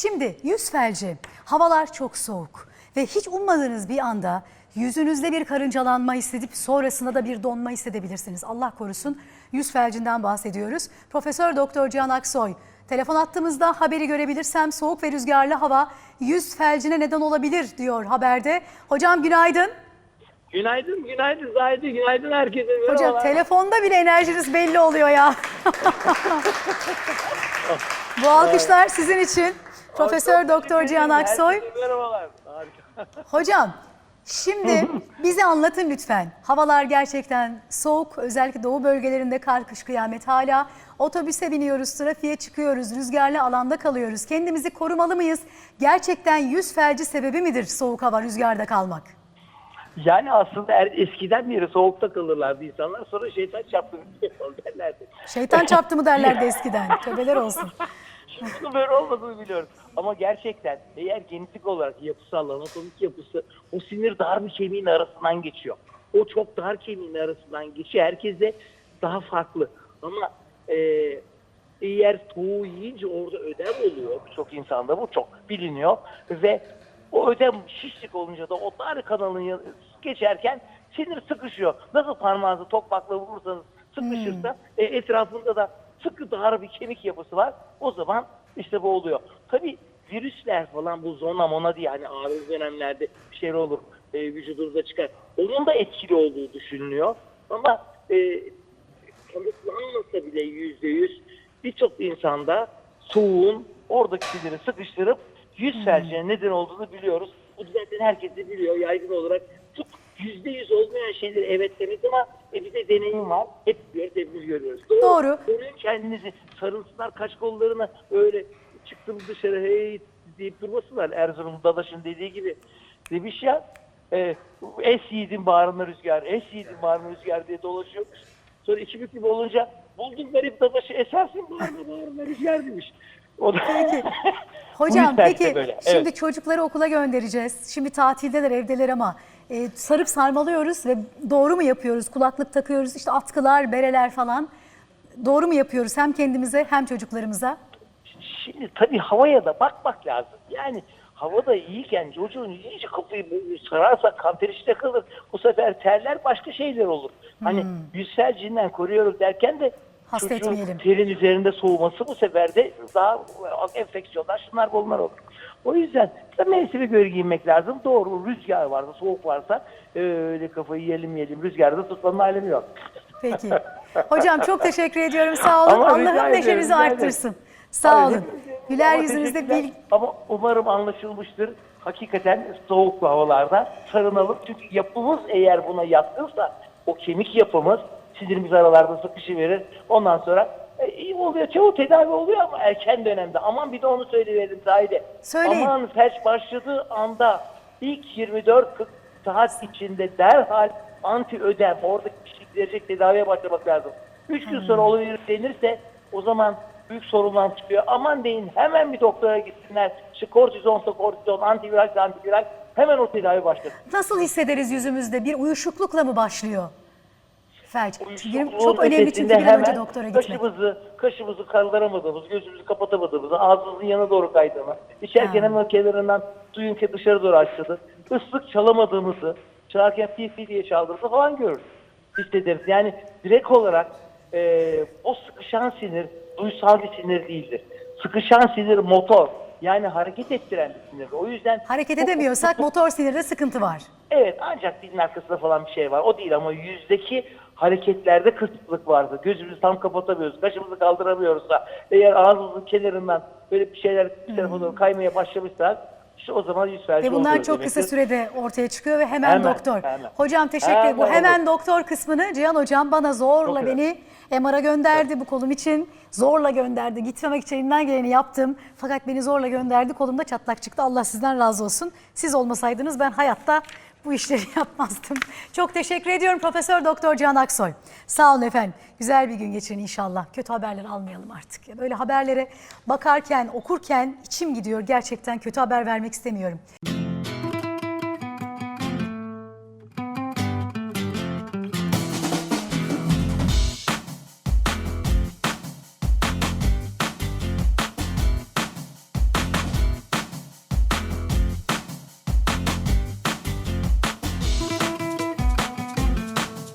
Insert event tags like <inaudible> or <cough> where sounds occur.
Şimdi yüz felci. Havalar çok soğuk ve hiç ummadığınız bir anda yüzünüzde bir karıncalanma hissedip sonrasında da bir donma hissedebilirsiniz. Allah korusun yüz felcinden bahsediyoruz. Profesör Doktor Cihan Aksoy telefon attığımızda haberi görebilirsem soğuk ve rüzgarlı hava yüz felcine neden olabilir diyor haberde. Hocam günaydın. Günaydın, günaydın Zahide, günaydın herkese. Hocam telefonda bile enerjiniz belli oluyor ya. <laughs> Bu alkışlar sizin için. Profesör Doktor Cihan. Aksoy. Merhabalar. Harika. <laughs> Hocam şimdi bize anlatın lütfen. Havalar gerçekten soğuk. Özellikle doğu bölgelerinde kar, kış, kıyamet hala. Otobüse biniyoruz, trafiğe çıkıyoruz, rüzgarlı alanda kalıyoruz. Kendimizi korumalı mıyız? Gerçekten yüz felci sebebi midir soğuk hava, rüzgarda kalmak? Yani aslında er, eskiden beri soğukta kalırlardı insanlar. Sonra şeytan çarptı oldu <laughs> derlerdi. Şeytan çarptı mı derlerdi <laughs> eskiden. Tövbeler olsun. Bunun böyle olmadığını biliyoruz. Ama gerçekten eğer genetik olarak yapısal, anatomik yapısı o sinir dar bir kemiğin arasından geçiyor. O çok dar kemiğin arasından geçiyor. Herkese daha farklı. Ama e, eğer soğuğu yiyince orada ödem oluyor. Birçok insanda bu çok biliniyor. Ve o ödem şişlik olunca da o dar kanalın geçerken sinir sıkışıyor. Nasıl parmağınızı tokmakla vurursanız sıkışırsa e, etrafında da sıkı dar bir kemik yapısı var. O zaman işte bu oluyor. Tabii virüsler falan bu zona mona diye hani ağrı dönemlerde bir şey olur e, vücudunuzda çıkar. Onun da etkili olduğu düşünülüyor. Ama e, kanıtlanmasa bile yüzde yüz birçok insanda soğuğun oradaki siniri sıkıştırıp yüz felcine neden olduğunu biliyoruz. Bu zaten herkes de biliyor yaygın olarak. Yüzde yüz olmayan şeyleri evet demek ama e, bir de deneyim var. Hep görüyoruz, hep görüyoruz. Doğru. Koruyun kendinizi. Sarılsınlar kaç kollarına öyle çıktım dışarı hey deyip durmasınlar. Erzurum Dadaş'ın dediği gibi. Demiş ya e, es yiğidin bağrına rüzgar, es yiğidin bağrına rüzgar diye dolaşıyormuş. Sonra iki büklüm olunca buldum garip Dadaş'ı esersin bağrına bağrına rüzgar demiş. O da... Peki. <laughs> Hocam peki böyle, şimdi evet. çocukları okula göndereceğiz. Şimdi tatildeler evdeler ama e, sarıp sarmalıyoruz ve doğru mu yapıyoruz? Kulaklık takıyoruz işte atkılar, bereler falan. Doğru mu yapıyoruz hem kendimize hem çocuklarımıza? Şimdi tabii havaya da bakmak lazım. Yani havada iyiyken çocuğun iyice kafayı sararsa kanter içinde kalır. Bu sefer terler başka şeyler olur. Hani yüzsel cinden koruyoruz derken de Hasta çocuğun etmeyelim. terin üzerinde soğuması bu sefer de daha enfeksiyonlar şunlar bunlar olur. O yüzden da mevsime göre giyinmek lazım. Doğru rüzgar varsa soğuk varsa öyle kafayı yiyelim yiyelim rüzgarda tutmanın alemi yok. Peki. Hocam çok teşekkür ediyorum. Sağ olun. Allah'ım neşenizi rica ederim. arttırsın. Sağ olun. Güler yüzünüzde teşekkürler. bil Ama umarım anlaşılmıştır. Hakikaten soğuk havalarda sarınalım. Çünkü yapımız eğer buna yatkınsa o kemik yapımız sinirimiz aralarda sıkışıverir. Ondan sonra e, iyi oluyor. Çoğu tedavi oluyor ama erken dönemde. Aman bir de onu söyleyelim Zahide. Söyleyin. Aman felç başladığı anda ilk 24-40 saat içinde derhal anti ödem oradaki kişilik verecek tedaviye başlamak lazım. 3 gün sonra olabilir denirse o zaman büyük sorunlar çıkıyor. Aman deyin hemen bir doktora gitsinler. Şu kortizonsa kortizon, antiviral antiviral hemen o tedavi başlasın. nasıl hissederiz yüzümüzde? Bir uyuşuklukla mı başlıyor? Felç. Uyuşukluğun Çok önemli çünkü bir an önce doktora gitmek. Kaşımızı, kaşımızı kaldıramadığımız, gözümüzü kapatamadığımız, ağzımızın yana doğru kaydığını, içerken Ha. hemen kenarından duyun ki dışarı doğru açtığını, ıslık çalamadığımızı, çalarken pi pi diye çaldığımızı falan görürüz. Hissederiz. Yani direkt olarak e, o sıkışan sinir duysal bir sinir değildir. Sıkışan sinir motor. Yani hareket ettiren bir sinir. O yüzden Hareket edemiyorsak motor sinirde sıkıntı var. Evet ancak dilin arkasında falan bir şey var. O değil ama yüzdeki hareketlerde kısıtlık vardı. Gözümüzü tam kapatamıyoruz. Kaşımızı kaldıramıyoruzsa eğer ağzımızın kenarından böyle bir şeyler bir tarafa doğru kaymaya başlamışsa işte o zaman yüz felci Ve bunlar çok kısa demektir. sürede ortaya çıkıyor ve hemen, Hemen, doktor. hemen. Hocam teşekkür ederim. Bu hemen olur. doktor kısmını Cihan Hocam bana zorla Çok beni MR'a gönderdi bu kolum için. Zorla gönderdi. Gitmemek için elimden geleni yaptım. Fakat beni zorla gönderdi. Kolumda çatlak çıktı. Allah sizden razı olsun. Siz olmasaydınız ben hayatta bu işleri <laughs> yapmazdım. Çok teşekkür ediyorum Profesör Doktor Cihan Aksoy. Sağ olun efendim. Güzel bir gün geçirin inşallah. Kötü haberler almayalım artık. Ya böyle haberlere bakarken, okurken içim gidiyor. Gerçekten kötü haber vermek istemiyorum.